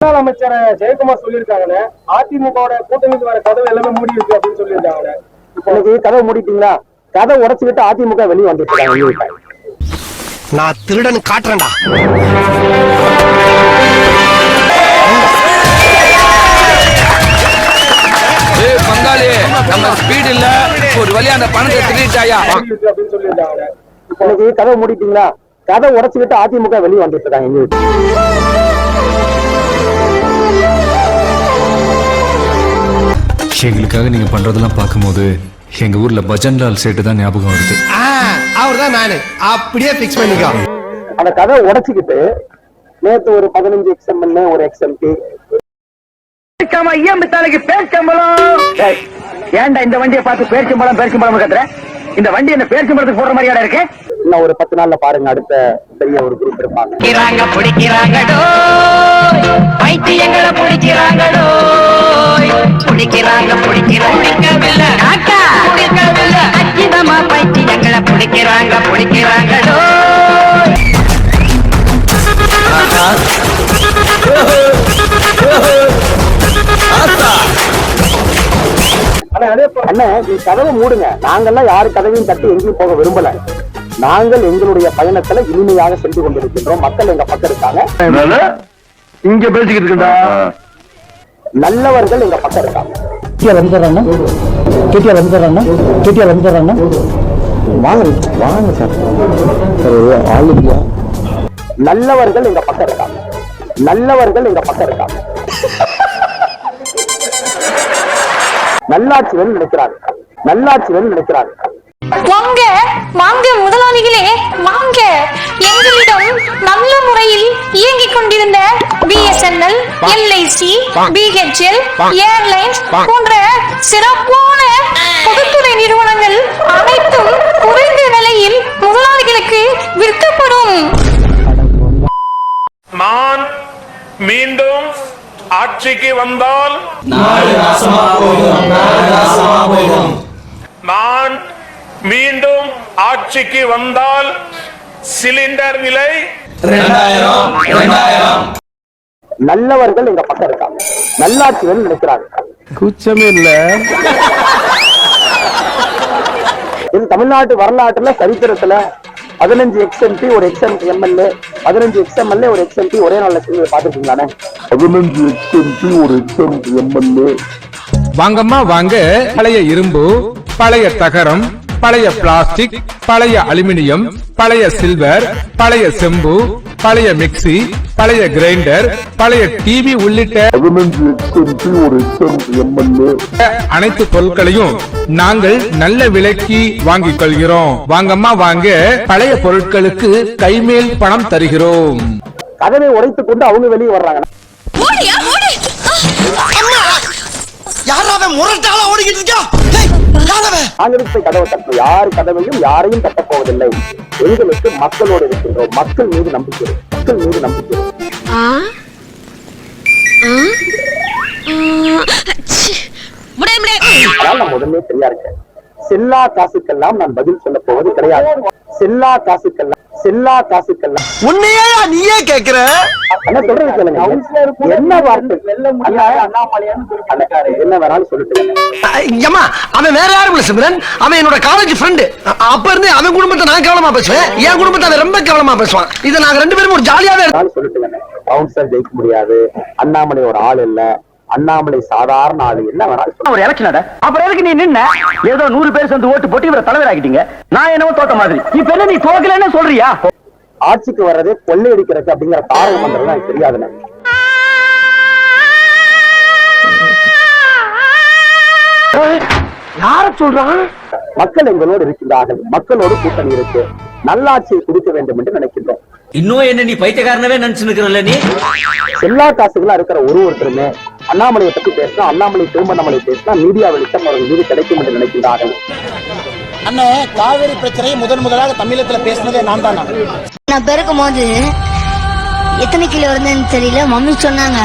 முன்னாள் அமைச்சர் ஜெயக்குமார் சொல்லியிருக்காங்கன்னு அதிமுகவோட கூட்டணிக்கு வர கதவு எல்லாமே மூடி இருக்கு அப்படின்னு சொல்லியிருக்காங்க இன்னைக்கு கதவை மூடிட்டீங்களா? கதை உடைச்சுக்கிட்டு அதிமுக வெளியே வந்துட்டு இருக்காங்க. நான் திருடன் காட்டுறேன்டா. பங்காளி நம்ம ஸ்பீட் இல்ல. ஒரு வழியா அந்த பணத்தை திருட்டாயா அப்படின்னு சொல்லியிருக்காங்க இன்னைக்கு கதவை மூடிட்டீங்களா? கதை உடைச்சுக்கிட்டு அதிமுக வெளியே வந்துட்டு இருக்காங்க. எங்க எங்களுக்காக நீங்க பண்றதெல்லாம் பார்க்கும்போது எங்க ஊர்ல பஜன்லால் சேட்டு தான் ஞாபகம் வருது. அவர் தான் நானு. அப்படியே பிக்ஸ் பண்ணிக்கோ. அந்த கதை உடைச்சுக்கிட்டு நேத்து ஒரு பதினஞ்சு எக்ஸ்எம்எல்ஏ ஒரு எக்ஸ்எம்பி ஐயம்பித்தாலைக்கு பேர்ச்சம்பளம் ஏய், ஏன்டா இந்த வண்டியை பார்த்து பேர்ச்சம்பளம் பேர்ச்சம்பளம் கத்துற? இந்த வண்டி என்ன பேர்ச்சம்பளத்துக்கு போடுற மாதிரியாடா இருக்கு? இன்னும் ஒரு பத்து நாள்ல பாருங்க அடுத்த பெரிய ஒரு குரூப் இருப்பாங்க பிடிக்கிறாங்க பிடிக்கிறாங்கடோ பைத்தியங்களை பிடிக்கிறாங்கடோ பிடிக்கிறாங்க பிடிக்கிறாங்க. பிடிக்கவில்லை. அச்சிதமா பைத்தியங்களை பிடிக்கிறாங்க நீ கதவை மூடுங்க. நாங்கெல்லாம் யாரு கதவையும் தட்டி எங்கேயும் போக விரும்பல. நாங்கள் எங்களுடைய பயணத்துல இனிமையாக சென்று கொண்டிருக்கின்றோம். மக்கள் எங்க பக்கம் இருக்காங்க. இங்க பேசிக்கிட்டு இருக்கா நல்லவர்கள் எங்க பக்கம் இருக்காங்க. கேட்டியா வந்துடுறாண்ணா கேட்டியா வந்துடுறாண்ணா கேட்டியா வந்துடுறாண்ணா வாங்க வாங்க சார். ஆல் இந்தியா நல்லவர்கள் எங்க பக்கம் இருக்காங்க. நல்லவர்கள் எங்க பக்கம் இருக்காங்க. நல்லாட்சிகள் நினைக்கிறாங்க. நல்லாட்சிகள் நினைக்கிறாங்க. வாங்க வாங்க முதலாளிகளே வாங்க. எங்களிடம் நல்ல முறையில் இயங்கிக் கொண்டிருந்த பிஎஸ்என்எல் எல்ஐசி பிஹெச்எல் ஏர்லைன்ஸ் போன்ற சிறப்பான பொதுத்துறை நிறுவனங்கள் அனைத்தும் குறைந்த விலையில் முதலாளிகளுக்கு விற்கப்படும். நான் மீண்டும் ஆட்சிக்கு வந்தால் நான் மீண்டும் ஆட்சிக்கு வந்தால் சிலிண்டர் விலை நல்லவர்கள் எங்க பக்கம் இருக்காங்க. நல்லாட்சிகள் நினைக்கிறாங்க. குச்சமே இல்ல. இது தமிழ்நாட்டு வரலாற்றுல சரித்திரத்துல பதினஞ்சு எக்ஸ்எம்பி ஒரு எக்ஸ்எம் எம்எல்ஏ பதினஞ்சு எக்ஸ்எம்எல்ஏ ஒரு எக்ஸ்எம்பி ஒரே நாள்ல செஞ்சு பாத்துருக்கீங்களானே பதினஞ்சு எக்ஸ்எம்பி ஒரு எக்ஸ்எம் எம்எல்ஏ வாங்கம்மா வாங்க. பழைய இரும்பு பழைய தகரம் பழைய பிளாஸ்டிக் பழைய அலுமினியம் பழைய சில்வர் பழைய செம்பு பழைய மிக்ஸி பழைய கிரைண்டர் பழைய டிவி உள்ளிட்ட அனைத்து பொருட்களையும் நாங்கள் நல்ல விலைக்கு வாங்கிக் கொள்கிறோம். வாங்கம்மா வாங்க. பழைய பொருட்களுக்கு கைமேல் பணம் தருகிறோம். கதவை உடைத்துக் கொண்டு அவங்க வெளியே வர்றாங்க. யாராவது முரட்டாளா ஓடிக்கிட்டு இருக்கா? காங்கிரஸ் கதவை தட்டும் யார் கதவையும் யாரையும் தட்டப் போவதில்லை. எங்களுக்கு மக்களோடு இருக்கின்றோம். மக்கள் மீது நம்பிக்கை. மக்கள் மீது நம்பிக்கை நான் முதல்ல சரியா இருக்கேன் செல்லா காசுக்கெல்லாம் நான் பதில் சொல்ல போவது கிடையாது. செல்லா காசுக்கெல்லாம் செல்லா காசுக்கெல்லாம் உன்னையே நீயே கேக்குற? என்ன சொல்றது கேளுங்க. என்ன வார்த்தை? என்ன வேணாலும் சொல்லிட்டு ஏமா அவன் வேற யாரும் இல்ல சிம்ரன். அவன் என்னோட காலேஜ் ஃப்ரெண்டு அப்ப இருந்து அவன் குடும்பத்தை நான் கவனமா பேசுவேன். என் குடும்பத்தை அவன் ரொம்ப கவனமா பேசுவான். இதை நாங்க ரெண்டு பேரும் ஒரு ஜாலியாவே வேணாலும் சொல்லிட்டு கவுன்சிலர் ஜெயிக்க முடியாது. அண்ணாமலை ஒரு ஆள் இல்ல. அண்ணாமலை சாதாரண ஆளு. என்ன வேணாலும். ஒரு எலெக்ஷன் அப்புறம் எதுக்கு நீ நின்ன? ஏதோ நூறு பேர் சேர்ந்து ஓட்டு போட்டு இவரை தலைவர் ஆக்கிட்டீங்க நான் என்னவோ தோத்த மாதிரி. இப்ப என்ன நீ தோக்கலன்னு சொல்றியா? ஆட்சிக்கு வர்றதே கொள்ளையடிக்கிறதுக்கு அப்படிங்கிற தாரக மந்திரம் எனக்கு தெரியாதுன்னு. யார சொல்றான்? மக்கள் எங்களோடு இருக்கின்றார்கள். மக்களோடு கூட்டணி இருக்கு. நல்லாட்சியை குடிக்க வேண்டும் என்று நினைக்கின்றோம். இன்னும் என்ன நீ பைத்தியக்காரனவே நினைச்சு நிக்கிறல்ல நீ? எல்லா காசுகளா இருக்கிற ஒரு ஒருத்தருமே அண்ணாமலையை பத்தி பேசினா அண்ணாமலை திருமணமலை பேசினா மீடியா வெளிச்சம் அவர்கள் மீது கிடைக்கும் என்று நினைக்கின்றார்கள். அண்ணே காவிரி பிரச்சனையை முதன் முதலாக தமிழகத்துல பேசினதே நான் தானா? நான் பிறக்கும் போது எத்தனை கிலோ இருந்தேன்னு தெரியல. மம்மி சொன்னாங்க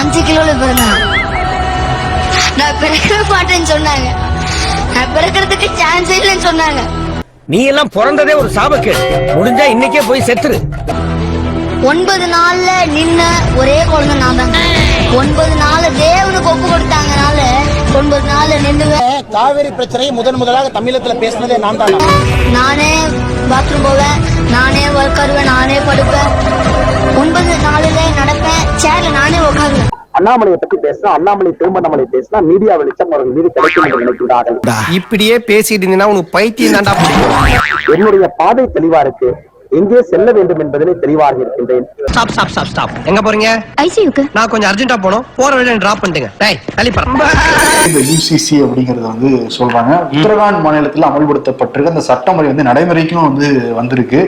அஞ்சு கிலோல பிறந்தேன். நான் பிறக்க மாட்டேன்னு சொன்னாங்க. நான் பிறக்கிறதுக்கு சான்ஸ் இல்லைன்னு சொன்னாங்க. நீ எல்லாம் பிறந்ததே ஒரு சாபக்கேடு. முடிஞ்சா இன்னைக்கே போய் செத்துரு. ஒன்பது நாள்ல நின்ன ஒரே குழந்தை நான் தான். ஒன்பது நாள் தேவனுக்கு ஒப்பு கொடுத்தாங்கனால ஒன்பது நாள் நின்றுவேன் காவிரி பிரச்சனையை முதன் முதலாக தமிழகத்துல பேசினதே நான் தானா நானே பாத்ரூம் போவேன் நானே உட்காருவேன் நானே படுப்பேன். ஒன்பது நாளில் நடப்பேன் சேர்ல நானே உட்காருவேன் அண்ணாமலையை பத்தி பேசினா அண்ணாமலை திருமணமலை பேசினா மீடியா வெளிச்சம் அவர்கள் மீது கிடைக்கும் என்று நினைக்கிறார்கள். இப்படியே பேசிட்டு இருந்தீங்கன்னா உனக்கு பைத்தியம் தாண்டா என்னுடைய பாதை தெளிவா இருக்கு. எங்கே செல்ல வேண்டும் என்பதிலே தெளிவாக இருக்கின்றேன். ஸ்டாப் ஸ்டாப் ஸ்டாப் ஸ்டாப் எங்க போறீங்க? ஐசியூக்கு. நான் கொஞ்சம் அர்ஜென்ட்டா போனோம் போற வழியில டிராப் பண்ணிட்டுங்க டேய் கழிப்பறேன் இந்த யூசிசி அப்படிங்கறது வந்து சொல்றாங்க. உத்தரகாண்ட் மாநிலத்தில் அமல்படுத்தப்பட்டிருக்க அந்த சட்டமுறை வந்து நடைமுறைக்கும் வந்து வந்திருக்கு.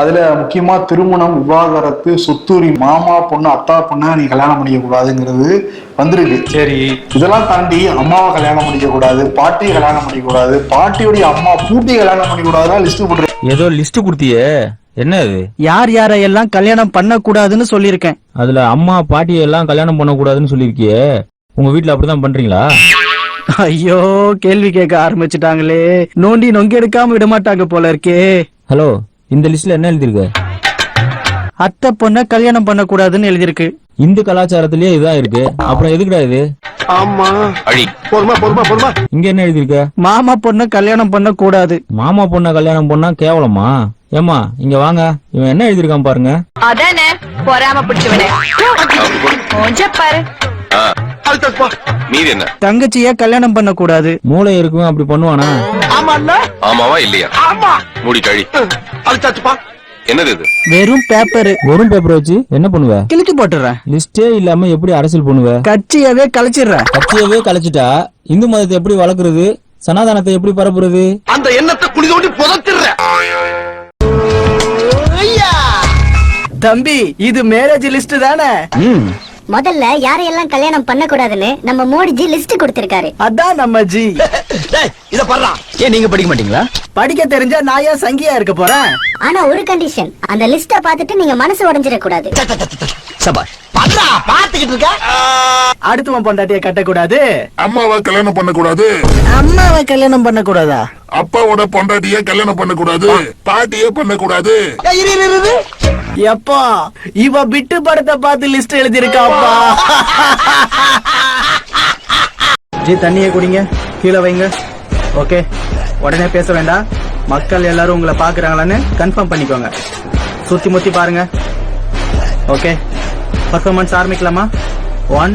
அதுல முக்கியமா திருமணம் விவாகரத்து சொத்துரி மாமா பொண்ணு அத்தா பொண்ணை நீ கல்யாணம் பண்ணிக்க கூடாதுங்கிறது வந்திருக்கு. சரி. இதெல்லாம் தாண்டி அம்மாவை கல்யாணம் பண்ணிக்க கூடாது பாட்டியை கல்யாணம் பண்ணிக்க கூடாது பாட்டியுடைய அம்மா பூட்டியை கல்யாணம் பண்ணிக்க கூடாதுலாம் லிஸ்ட் போட்டு ஏதோ லிஸ்ட் கொடுத்தியே. என்ன அது யார் யாரையெல்லாம் கல்யாணம் பண்ண கூடாதுன்னு சொல்லியிருக்கேன். அதுல அம்மா பாட்டி எல்லாம் கல்யாணம் பண்ண கூடாதுன்னு சொல்லிருக்கியே உங்க வீட்ல அப்படிதான் பண்றீங்களா? ஐயோ கேள்வி கேட்க ஆரம்பிச்சுட்டாங்களே. நோண்டி நொங்கி எடுக்காம விட மாட்டாங்க போல இருக்கே. ஹலோ இந்த லிஸ்ட்ல என்ன எழுதிருக்கு அத்தை பொண்ண கல்யாணம் பண்ண கூடாதுன்னு எழுதியிருக்கு. இந்து கலாச்சாரத்திலேயே இதான் இருக்கு அப்புறம் எதுக்குடா இது? ஆமா. அழி. பொறுமா பொறுமா பொறுமா. இங்க என்ன எழுதிருக்க மாமா பொண்ண கல்யாணம் பண்ண கூடாது மாமா பொண்ண கல்யாணம் பண்ணா கேவலமா? ஏமா இங்க வாங்க. இவன் என்ன எழுதிருக்கான் பாருங்க. அதானே பொறாம பிடிச்சவனே. கொஞ்சம் பாரு மீதி என்ன? தங்கச்சிய கல்யாணம் பண்ண கூடாது மூளை இருக்குவன் அப்படி பண்ணுவானா? ஆமாவா இல்லையா? மூடி கழி. அழுத்தாச்சுப்பா என்னது இது? வெறும் பேப்பர். வெறும் பேப்பர் வச்சு என்ன பண்ணுவ? கிழிச்சு போட்டுறேன் லிஸ்டே இல்லாம எப்படி அரசியல் பண்ணுவ? கட்சியவே கலைச்சிடுறேன் கட்சியவே கலைச்சிட்டா இந்து மதத்தை எப்படி வளர்க்கறது? சனாதனத்தை எப்படி பரப்புறது? அந்த எண்ணத்தை குழி தோண்டி புதத்திடுற தம்பி இது மேரேஜ் லிஸ்ட் தானே? முதல்ல யாரையெல்லாம் கல்யாணம் பண்ண கூடாதுன்னு நம்ம மோடிஜி லிஸ்ட் கொடுத்திருக்காரு. அதான் நம்ம ஜி. இத பண்றா ஏன் நீங்க படிக்க மாட்டீங்களா? படிக்க தெரிஞ்சா நான் ஏன் சங்கியா இருக்க போறேன்? ஆனா ஒரு கண்டிஷன் அந்த லிஸ்ட பார்த்துட்டு நீங்க மனசு உடைஞ்சிட கூடாது சபாஷ். பண்றா பாத்துக்கிட்டு இருக்க. அடுத்தவன் பொண்டாட்டிய கட்டக்கூடாது. அம்மாவை கல்யாணம் பண்ண கூடாது அம்மாவை கல்யாணம் பண்ண கூடாதா அப்பாவோட பொண்டாட்டிய கல்யாணம் பண்ண கூடாது பாட்டியே பண்ண கூடாது ஏய், இரு இரு, இரு. எப்பா இவ பிட்டு படத்தை பார்த்து லிஸ்ட் எழுதிருக்காப்பா ஜி தண்ணியை குடிங்க. கீழே வைங்க. ஓகே. உடனே பேச வேண்டாம். மக்கள் எல்லாரும் உங்களை பாக்குறாங்களான்னு கன்ஃபார்ம் பண்ணிக்கோங்க. சுத்தி முத்தி பாருங்க. ஓகே. பர்ஃபார்மன்ஸ் ஆரம்பிக்கலாமா? ஒன்